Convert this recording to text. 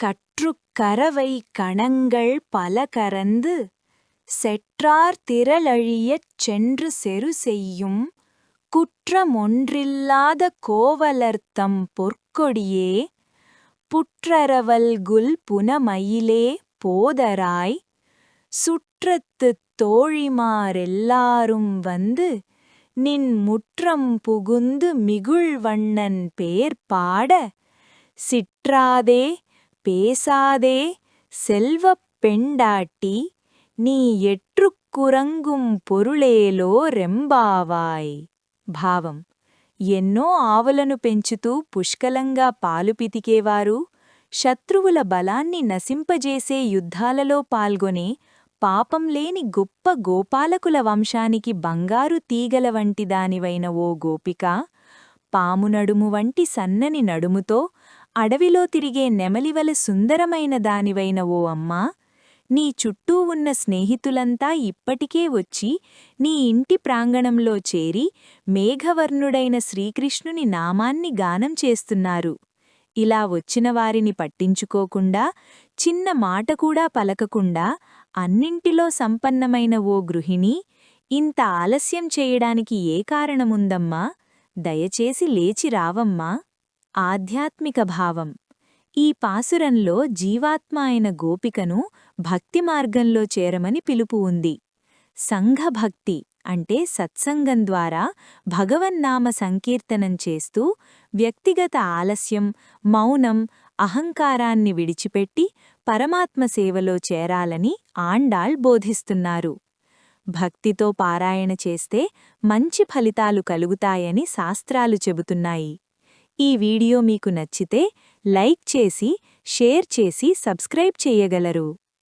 கற்றுக்கரவை கணங்கள் பல கரந்து செற்றார் திரளழியச் சென்று செரு செய்யும் குற்றமொன்றில்லாத கோவலர்த்தம் பொற்கொடியே புற்றரவல்குல் புனமயிலே போதராய் சுற்றத்துத் தோழிமாரெல்லாரும் வந்து நின் முற்றம் புகுந்து மிகுழ்வண்ணன் பேர் பாட சிற்றாதே பேசாதே செல்வப் பெண்டாட்டி நீ ఎట్రుక్కురంగుం పొరుళేలో రెంబావాయ్ భావం ఎన్నో ఆవులను పెంచుతూ పుష్కలంగా పాలు పితికేవారు శత్రువుల బలాన్ని నశింపజేసే యుద్ధాలలో పాల్గొనే పాపం లేని గొప్ప గోపాలకుల వంశానికి బంగారు తీగల వంటి దానివైన ఓ గోపిక పాము నడుము వంటి సన్నని నడుముతో అడవిలో తిరిగే నెమలివల సుందరమైన దానివైన ఓ అమ్మా నీ చుట్టూ ఉన్న స్నేహితులంతా ఇప్పటికే వచ్చి నీ ఇంటి ప్రాంగణంలో చేరి మేఘవర్ణుడైన శ్రీకృష్ణుని నామాన్ని గానం చేస్తున్నారు. ఇలా వచ్చిన వారిని పట్టించుకోకుండా చిన్న మాట కూడా పలకకుండా అన్నింటిలో సంపన్నమైన ఓ గృహిణి ఇంత ఆలస్యం చేయడానికి ఏ కారణముందమ్మా? దయచేసి లేచి రావమ్మా. ఆధ్యాత్మిక భావం. ఈ పాసురంలో జీవాత్మ అయిన గోపికను భక్తి మార్గంలో చేరమని పిలుపు ఉంది. సంఘభక్తి అంటే సత్సంగం ద్వారా భగవన్నామ సంకీర్తనం చేస్తూ వ్యక్తిగత ఆలస్యం మౌనం అహంకారాన్ని విడిచిపెట్టి పరమాత్మ సేవలో చేరాలని ఆండాళ్ బోధిస్తున్నారు. భక్తితో పారాయణ చేస్తే మంచి ఫలితాలు కలుగుతాయని శాస్త్రాలు చెబుతున్నాయి. ఈ వీడియో మీకు నచ్చితే లైక్ చేసి షేర్ చేసి సబ్స్క్రైబ్ చేయగలరు.